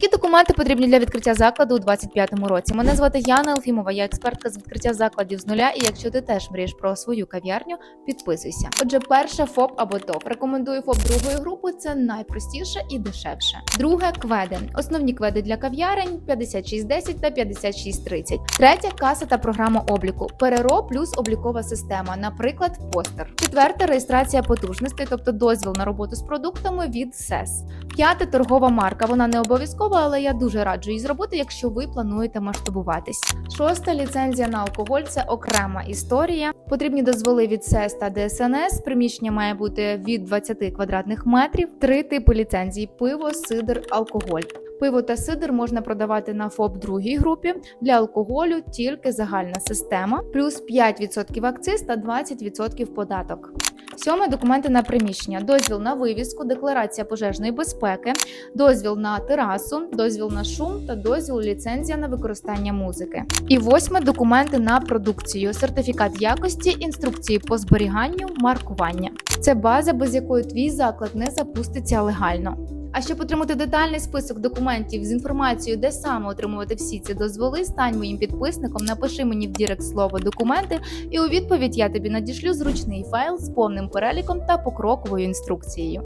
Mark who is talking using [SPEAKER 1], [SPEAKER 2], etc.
[SPEAKER 1] Які документи потрібні для відкриття закладу у 2025 році? Мене звати Яна Алфімова, я експертка з відкриття закладів з нуля. І якщо ти теж мрієш про свою кав'ярню, підписуйся. Отже, перше ФОП або ТОП. Рекомендую ФОП другої групи. Це найпростіше і дешевше. Друге кведи. Основні кведи для кав'ярень 5610 та 5630. Третє каса та програма обліку. Переро плюс облікова система, наприклад, постер. Четверте реєстрація потужностей, тобто дозвіл на роботу з продуктами від СЕС. П'яте торгова марка. Вона не обов'язкова, але я дуже раджу її зробити, якщо ви плануєте масштабуватись. Шоста ліцензія на алкоголь це окрема історія. Потрібні дозволи від СЕС та ДСНС. Приміщення має бути від 20 квадратних метрів. Три типи ліцензій: пиво, сидр, алкоголь. Пиво та сидр можна продавати на ФОП другій групі. Для алкоголю тільки загальна система, плюс 5% акциз та 20% податок. Сьоме документи на приміщення: дозвіл на вивізку, декларація пожежної безпеки, дозвіл на терасу, дозвіл на шум та дозвіл ліцензія на використання музики. І восьме документи на продукцію, сертифікат якості, інструкції по зберіганню, маркування. Це база, без якої твій заклад не запуститься легально. А щоб отримати детальний список документів з інформацією, де саме отримувати всі ці дозволи, стань моїм підписником, напиши мені в Дірект слово документи, і у відповідь я тобі надішлю зручний файл з повним переліком та покроковою інструкцією.